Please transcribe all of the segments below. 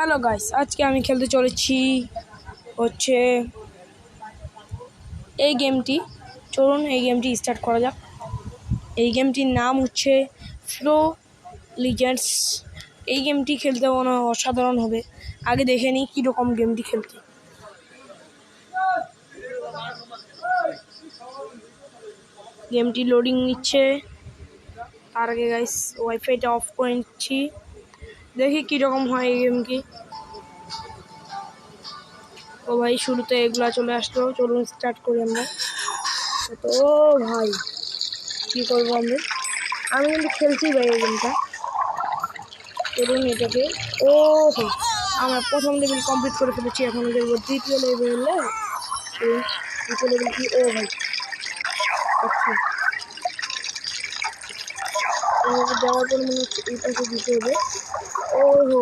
Hello guys আজকে আমি খেলতে চলেছি হচ্ছে এই গেমটি চলুন এই গেমটি স্টার্ট করা যাক। এই গেমটির নাম হচ্ছে ফ্লো লিজেন্ডস এই গেমটি খেলতে মনে অসাধারণ হবে। আগে দেখে নিই কীরকম গেমটি খেলতে। গেমটি লোডিং নিচ্ছে। তার আগে গাইস ওয়াইফাইটা অফ করে নিচ্ছি। দেখি কীরকম হয় এই গেম কি। ও ভাই, শুরুতে এগুলা চলে আসলো, চলুন স্টার্ট করি আমরা। তো ও ভাই, কী করব আমি? আমি কিন্তু খেলছি ভাই এই গেমটা। চলুন এটাকে। ও আমরা প্রথম লেভেল কমপ্লিট করে ফেলেছি, এখন দেখব দ্বিতীয় লেভেলে দ্বিতীয় লেভেল কি। ও ভাই আচ্ছা। যাওয়ার পর মনে হচ্ছে এই পাশে দিতে হবে। ও হো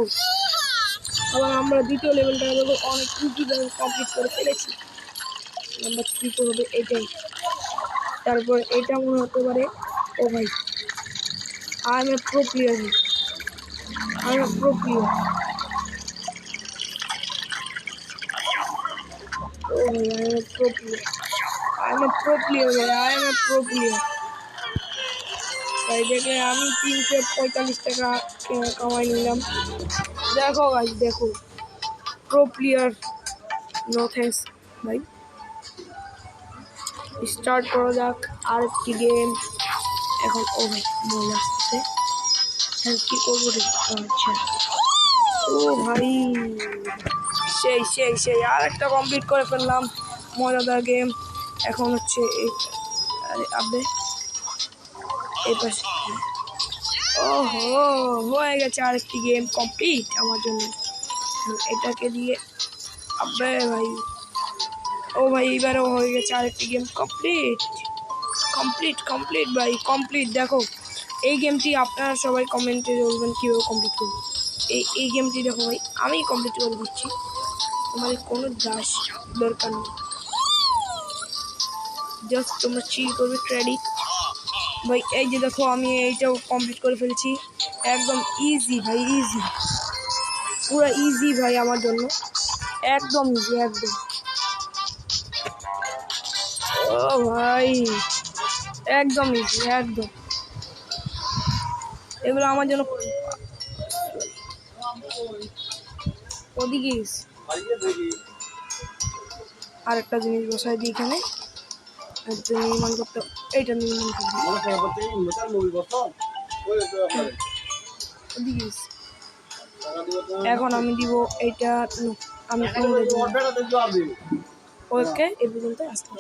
আবার আমরা দ্বিতীয় লেভেলটা অনেক ইজি লেভেল কমপ্লিট করে ফেলেছি। নাম্বার থ্রিতে হবে এটাই। তারপর এটা মনে হতে পারে, ও ভাই I am a pro player I am a pro player ও ভাই I am a pro I am a pro player I am a pro তাই দেখে আমি তিনশো পঁয়তাল্লিশ টাকা কামাই নিলাম। দেখো গাছ দেখো। প্রো প্লেয়ার নো থ্যাংকস ভাই স্টার্ট করা যাক, আর একটি গেম এখন ও ভাই বলে আসছে। হ্যাঁ কী করব আচ্ছা। ও ভাই, সেই সেই সেই, আর একটা কমপ্লিট করে ফেললাম। মজাদার গেম এখন হচ্ছে এই, আরে আবে এই পাশে ওহো, হয়ে গেছে আরেকটি গেম কমপ্লিট আমার জন্য। এটাকে দিয়ে আবে ভাই। ও ভাই, এবারেও হয়ে গেছে আরেকটি গেম কমপ্লিট কমপ্লিট কমপ্লিট ভাই কমপ্লিট দেখো, এই গেমটি আপনারা সবাই কমেন্টে বলবেন কীভাবে কমপ্লিট করবেন এই এই গেমটি দেখো ভাই, আমি কমপ্লিট করে দিচ্ছি। তোমাদের কোনো দাস দরকার নেই। জাস্ট তোমরা চিল করবে ক্রেডিট ভাই, এই যে দেখো, আমি এইটাও কমপ্লিট করে ফেলেছি। একদম ইজি ভাই ইজি পুরো ইজি ভাই, আমার জন্য। একদম ইজি একদম। ও ভাই, একদম ইজি একদম। এগুলো আমার জন্য ওদিকে আর একটা জিনিস বসাই দিই এখানে। নির্মাণ করতে এইটা নির্মাণ। এখন আমি দিব এইটা আমি। ওকে এ পর্যন্ত আসতে।